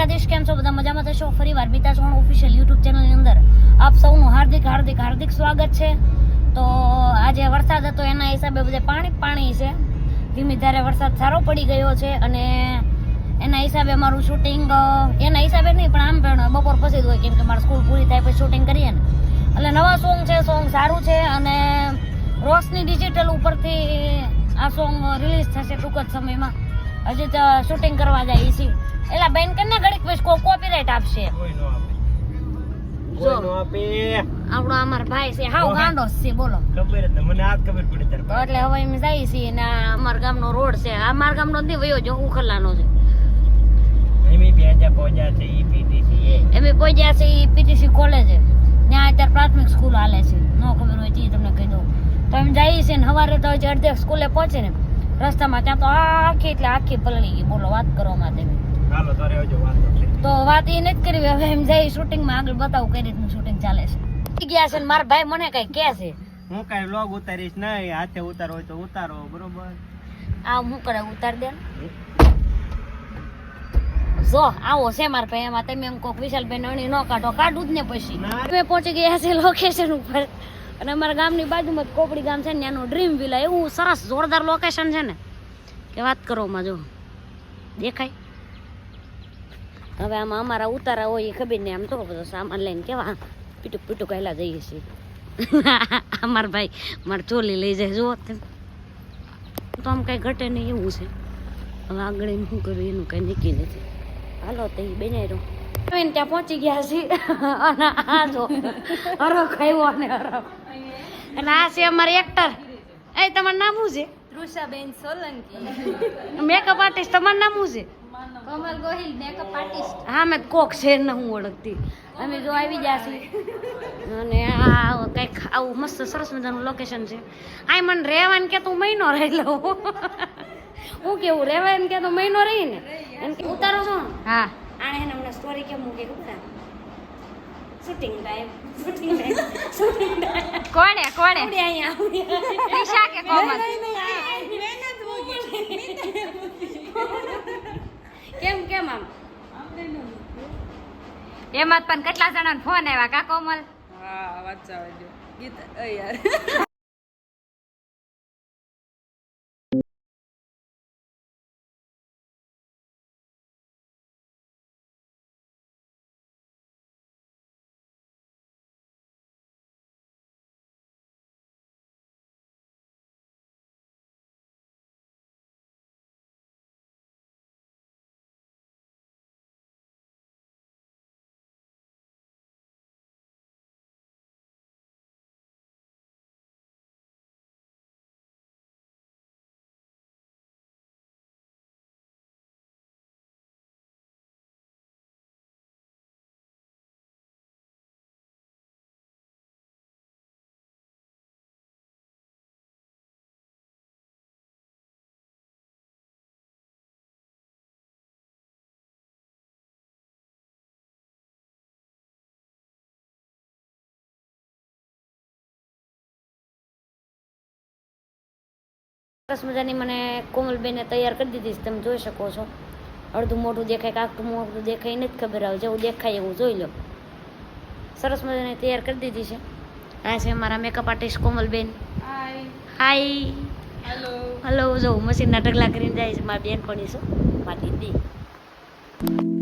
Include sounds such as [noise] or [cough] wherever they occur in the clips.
દ્વારકાધીશ, કેમ છો? બધા મજામાં થશો? ફરી વાર બીતા સોણ ઓફિશિયલ યુટ્યુબ ચેનલની અંદર. આપ સૌનું હાર્દિક હાર્દિક હાર્દિક સ્વાગત છે. તો આજે વરસાદ હતો, એના હિસાબે બધે પાણી પાણી છે. ધીમી ધારે વરસાદ સારો પડી ગયો છે અને એના હિસાબે મારું શૂટિંગ એના હિસાબે નહીં, પણ આમ પણ બપોર પછી હોય, કેમ કે મારે સ્કૂલ પૂરી થાય પછી શૂટિંગ કરીએ ને. એટલે નવા સોંગ છે સોંગ સારું છે અને રોશની ડિજિટલ ઉપરથી આ સોંગ રિલીઝ થશે ટૂંક જ સમયમાં. હજી તો શૂટિંગ કરવા જાય છે એલા બેન કને ઘડીક પછી કોઈ કોપીરાઈટ આપશે? કોઈ નો આપે. કોઈ નો આપે. આપણો અમાર ભાઈ છે હાવ ગાંડો છે બોલો. ખબર જ મને આજ ખબર પડી તાર એટલે હવે અમે જઈએ છીએ ને આ ગામનો રોડ છે. આ અમારા ગામનો જ વયો જો ઉખલાનો છે. એમી બેજા પહોંચ્યા છે ઈ પીટીસી પહોંચ્યા છે ઈ પીટીસી કોલેજ. ત્યાં અત્યારે પ્રાથમિક સ્કૂલ હાલે છે. ન ખબર હોય તે તમને કહી દઉં. તો એમ જઈએ છીએ ને સવારે તો અડધે સ્કૂલે પહોંચે ને રસ્તામાં. ત્યાં તો આખી એટલે આખી પલળી ગઈ. બોલો વાત કરવા માટે તો વાત એ નથી કરવી હવે એમ જઈ શૂટિંગમાં આગળ બતાવું કઈ રીતનું શૂટિંગ ચાલે છે. ગયા છે ને મારા ભાઈ મને કઈ કે છે. હું કઈ લોગ ઉતારીશ નહીં હાથે ઉતારો હોય તો ઉતારો બરોબર? આ હું કરે ઉતાર દે જો આવો છે મારા ભાઈ એમાં. તમે એમ કોક વિશાલભાઈ અણી ન કાઢો કાઢું જ ને પછી. અમે પહોંચી ગયા છે લોકેશન ઉપર. અને અમારા ગામની બાજુમાં કોપડી ગામ છે ને એનું ડ્રીમ વિલા એવું સરસ જોરદાર લોકેશન છે ને. કે વાત કરો માં જો. દેખાય? હવે આમાં અમારા ઉતારા હોય એ ખબર નહીં આમ તો બધો સામાન લઈને કેવા પીટુક પીટુક કહેલા જઈએ છીએ. [laughs] અમાર ભાઈ મારે ચોલી લઈ જાય જુઓ તમે. તો આમ કાંઈ ઘટે નહીં એવું છે. હવે આગળ એમ શું કરવું એનું કાંઈ નક્કી નથી. હાલો તો એ બેને રહો ત્યાં પહોંચી ગયા છીએ. [laughs] અને આ જો હરો આવ્યો અને હરો અને આ છે અમારે એક્ટર એ તમારું નામ શું છે? તૃષાબેન સોલંકી. મેકઅપ આર્ટિસ્ટ તમારું નામ શું છે? કમલ ગોહિલ મેકઅપ આર્ટિસ્ટ હા મેં કોક છે ને હું ઓળખતી. અમે જો આવી ગયા છીએ. અને આ કંઈક આવું મસ્ત સરસ મજાનું લોકેશન છે. આય મને રહેવાનું કે તું મહિનો રહી લઉં. હું કેવું રહેવાનું કે તો મહિનો રહી ને? એમ કે ઉતારો છો હા. આણે એને હમણાં સ્ટોરી કેમ મૂકી ખબર shooting time shooting time shooting time કોણે કોણે? અહીંયા અહીંયા? દિશા કે કોમલ? કેમ કેમ આમ? એમાં પણ કેટલા જણા ફોન આવ્યા કા કોમલ? હા વાત ચાલે ગીત યાર. સરસ મજાની મને કોમલબેને તૈયાર કરી દીધી છે. તમે જોઈ શકો છો. અડધું મોઢું દેખાય કે મોટું દેખાય નથી ખબર આવે. જેવું દેખાય એવું જોઈ લો. સરસ મજાની તૈયાર કરી દીધી છે. આ છે મારા makeup artist Komalben. Hi hello hello જો મશીનના ઢગલા કરીને જાય છે મારી બેનપણી છો મારી દીદી.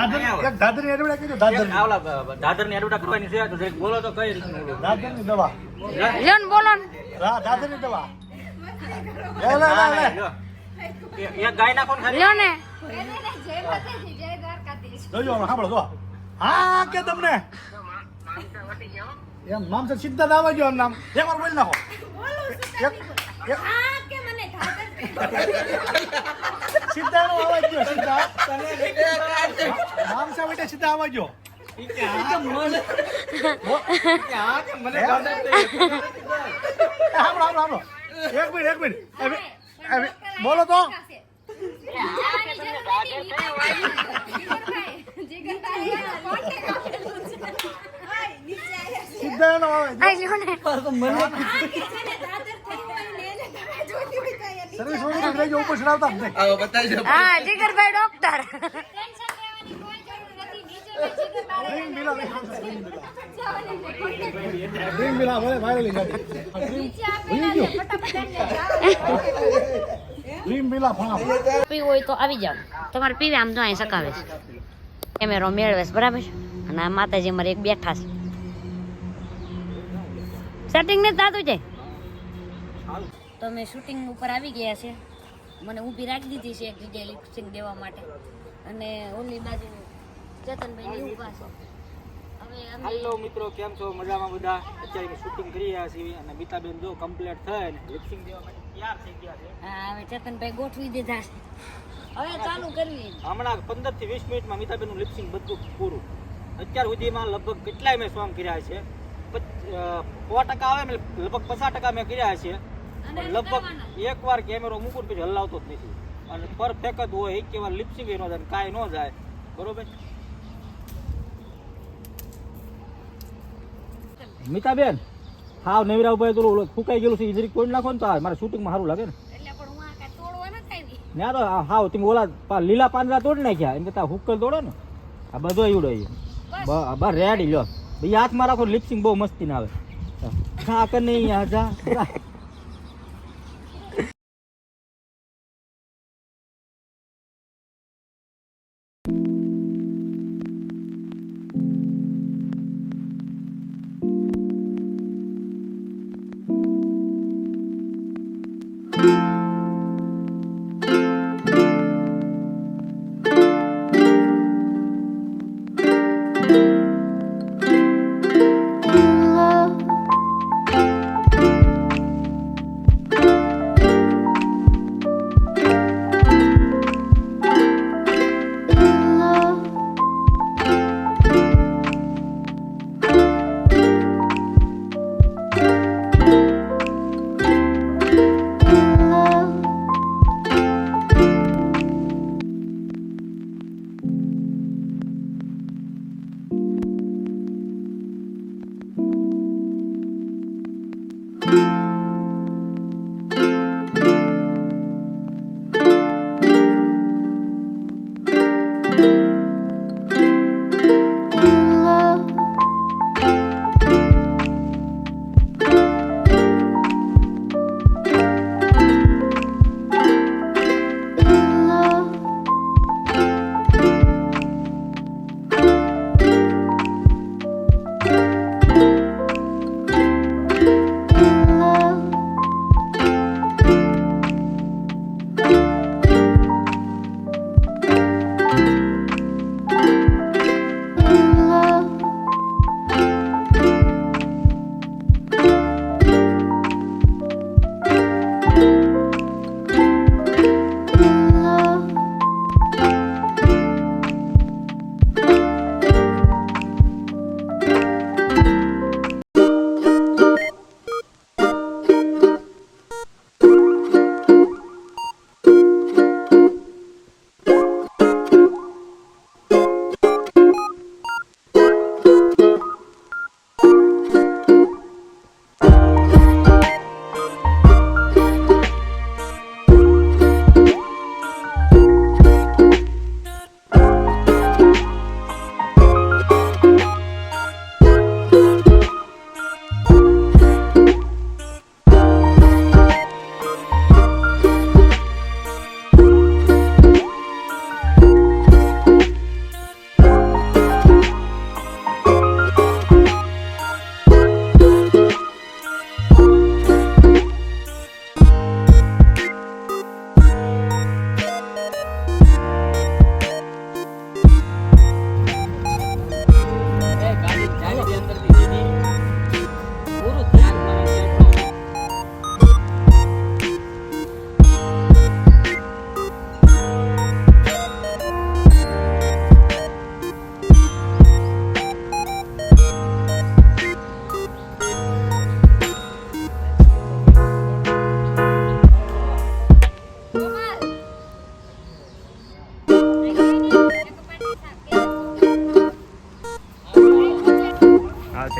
દાદર દાદરની એડવર્ટાઈઝ કરવાની છે તો બોલો તો કઈ રીતનું દવા. બોલો ને. હા દાદરની દવા. લે, લે, લે, લે. એક એક ગાય નાખો ને ખાલી. લ્યો ને. જોજો સાંભળો જો. હા કે તમને? એમ નામ છે સિદ્ધાર્થ આવે જો એમ નામ. એક વાર બોલી નાખો. એક એક સીધા નો અવાજ ગયો સીધા મામસા બેટા સીધા અવાજ ગયો એક મિનિટ એક મિનિટ બોલો તો સિદ્ધાર્થ સર્વિસ ઉપર ચડાવતા હા જીગરભાઈ doctor. Dream dream virally. Dream હોય તો આવી જાવ તમારે પીવે આમ જો અહીં સકાવે છે. કેમેરો મેળવે છે બરાબર છે? અને આ માતાજી અમારે એક બેઠા છે. સેટિંગ ને દાદુ છે? તો અમે શૂટિંગ ઉપર આવી ગયા છે. મને ઊભી રાખી દીધી છે એક જગ્યાએ લિપસ્ટિંગ દેવા માટે. અને ઓલી બાજુ ચેતનભાઈ ઊભા છે. હેલો મિત્રો કેમ છો? મજામાં બધા? અત્યારે શૂટિંગ કરી રહ્યા છીએ અને બીતાબેન જો કમ્પ્લીટ થાય ને લિપસિંગ દેવા માટે તૈયાર થઈ ગયા છે. હા હવે ચેતનભાઈ ગોઠવી દીધા છે. હવે ચાલુ કરવી. હમણાં પંદરથી વીસ મિનિટમાં મીતાબેનનું લિપસિંગ બધું પૂરું. અત્યાર સુધીમાં લગભગ કેટલાય મેં સોંગ કર્યા છે. સો ટકા આવે લગભગ પચાસ ટકા મેં કર્યા છે. પણ લગભગ એક વાર કેમેરો મૂકું ને પછી હલાવતો જ નથી. અને પરફેક્ટ હોય એક વાર લિપસિંગ ન જાય કાંઈ ન જાય. બરોબર? મિતાબેન હાવ નેવરા ઉપર તો ફૂકાઈ ગયેલું છે ઇજરી કોઈ નાખો ને તો મારે શૂટિંગમાં સારું લાગે ને. ત્યાં તો હાવ તમે ઓલા લીલા પાંદડા તોડી નાખ્યા એમ કરતા હુક્કલ તોડો ને. આ બધો ઈવડો એ બસ. રેડી લો ભાઈ હાથમાં રાખો લિપસિંગ બહુ મસ્તી ના આવે ખા કે નહીં આ જા.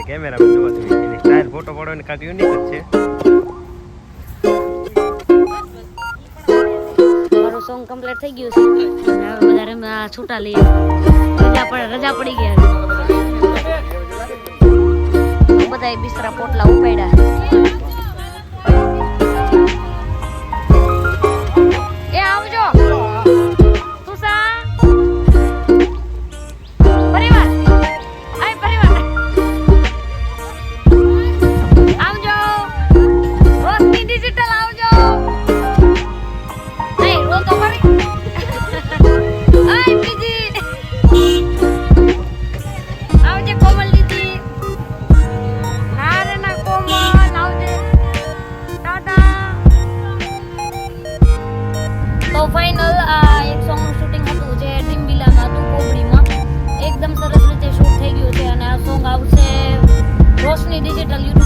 છે કેમેરામાં જોવો તમે. એની સ્ટાઇલ ફોટો પાડવાની કાંઈક યુનિક જ છે. મારું સોંગ કમ્પ્લીટ થઈ ગયું છે. હવે બધા રમ્યા છૂટા લઈએ. રજા પડે, રજા પડી ગયા. બધા બિસ્તરા પોટલા ઉપાડ્યા. digital